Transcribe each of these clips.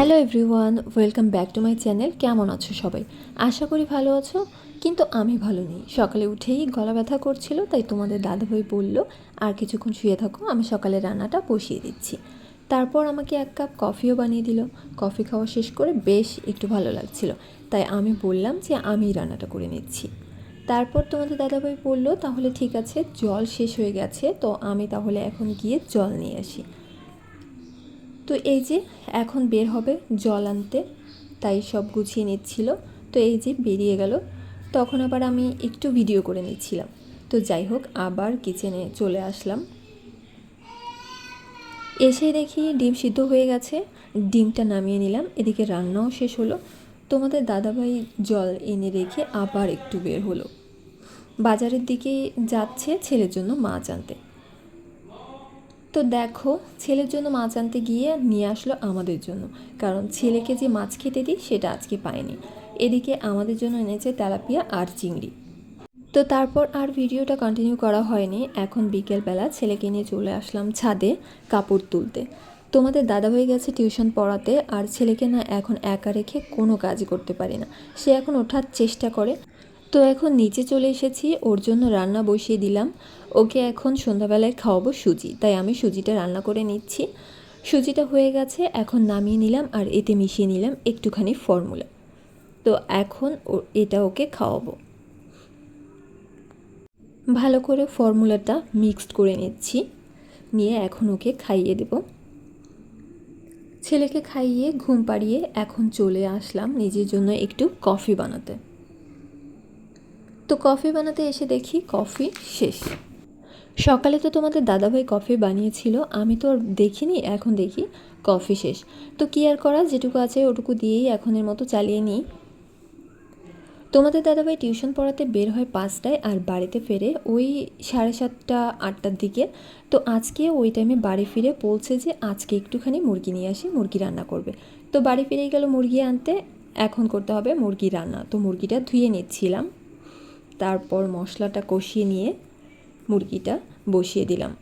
Hello everyone, welcome back to my channel. কেমন আছো সবাই? আশা করি ভালো আছো, কিন্তু আমি ভালো নেই। সকালে উঠেই গলা ব্যথা করছিল, তাই তোমাদের দাদাভাই বলল, আর কিছুক্ষণ শুয়ে থাকো, আমি সকালে রান্নাটা বসিয়ে দিচ্ছি। তারপর আমাকে এক কাপ কফিও বানিয়ে দিল। কফি খাওয়া শেষ করে বেশ একটু ভালো লাগছিল, তাই আমি বললাম যে আমি রান্নাটা করে নিচ্ছি। তারপর তোমাদের দাদাভাই বলল, তাহলে ঠিক আছে, জল শেষ হয়ে গেছে, তো আমি তাহলে এখন গিয়ে জল নিয়ে আসি। তো এই যে এখন বের হবে জল আনতে, তাই সব গুছিয়ে নিচ্ছিল। তো এই যে বেরিয়ে গেল। তখন আবার আমি একটু ভিডিও করে নিচ্ছিলাম। তো যাই হোক, আবার কিচেনে চলে আসলাম। এসে দেখি ডিম সিদ্ধ হয়ে গেছে। ডিমটা নামিয়ে নিলাম। এদিকে রান্নাও শেষ হলো। তোমাদের দাদাভাই জল এনে রেখে আবার একটু বের হলো। বাজারের দিকে যাচ্ছে ছেলের জন্য মাছ আনতে। তো দেখো, ছেলের জন্য মাছ আনতে গিয়ে নিয়ে আসলো আমাদের জন্য। কারণ ছেলেকে যে মাছ খেতে দিই, সেটা আজকে পায়নি এদিকে আমাদের জন্য এনেছে তেলাপিয়া আর চিংড়ি। তো তারপর আর ভিডিওটা কন্টিনিউ করা হয়নি। এখন বিকেলবেলা ছেলেকে নিয়ে চলে আসলাম ছাদে কাপড় তুলতে। তোমাদের দাদা হয়ে গেছে টিউশন পড়াতে, আর ছেলেকে না এখন একা রেখে কোনো কাজ করতে পারি না। সে এখন ওঠার চেষ্টা করে। তো এখন নিচে চলে এসেছি, ওর জন্য রান্না বসিয়ে দিলাম। ওকে এখন সন্ধ্যাবেলায় খাওয়াবো সুজি, তাই আমি সুজিটা রান্না করে নিচ্ছি। সুজিটা হয়ে গেছে, এখন নামিয়ে নিলাম আর এতে মিশিয়ে নিলাম একটুখানি ফর্মুলা। তো এখন এটা ওকে খাওয়াবো। ভালো করে ফর্মুলাটা মিক্সড করে নিচ্ছি, নিয়ে এখন ওকে খাইয়ে দেব। ছেলেকে খাইয়ে ঘুম পাড়িয়ে এখন চলে আসলাম নিজের জন্য একটু কফি বানাতে। তো কফি বানাতে এসে দেখি কফি শেষ। সকালে তো তোমাদের দাদাভাই কফি বানিয়েছিল, আমি তো আর দেখিনি, এখন দেখি কফি শেষ। তো কী আর করা যেটুকু আছে ওটুকু দিয়েই এখনের মতো চালিয়ে নিই। তোমাদের দাদাভাই টিউশন পড়াতে বের হয় পাঁচটায় আর বাড়িতে ফেরে ওই সাড়ে সাতটা, আটটার দিকে। তো আজকে ওই টাইমে বাড়ি ফিরে বলছে যে, আজকে একটুখানি মুরগি নিয়ে আসি, মুরগি রান্না করবে। তো বাড়ি ফিরেই গেল মুরগি আনতে, এখন করতে হবে মুরগি রান্না। তো মুরগিটা ধুয়ে নিচ্ছিলাম। তারপর মশলাটা কষিয়ে নিয়ে মুরগিটা বসিয়ে দিলাম।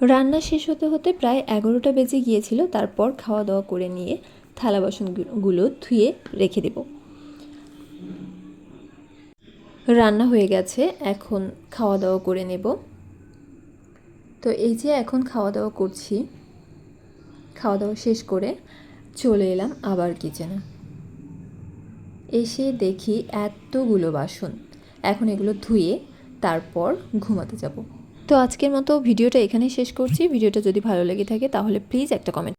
রান্না শেষ হতে হতে প্রায় এগারোটা বেজে গিয়েছিল, তারপর খাওয়া দাওয়া করে নিয়ে থালা বাসনগুলো ধুয়ে রেখে দেব। রান্না হয়ে গেছে, এখন খাওয়া দাওয়া করে নেব। তো এই যে এখন খাওয়া দাওয়া করছি খাওয়া দাওয়া শেষ করে চলে এলাম আবার কিচেনে। এসে দেখি এতগুলো বাসন। এখন এগুলো ধুয়ে তারপর ঘুমাতে যাব। তো আজকের মতো ভিডিওটা এখানেই শেষ করছি। ভিডিওটা যদি ভালো লেগে থাকে তাহলে প্লিজ একটা কমেন্ট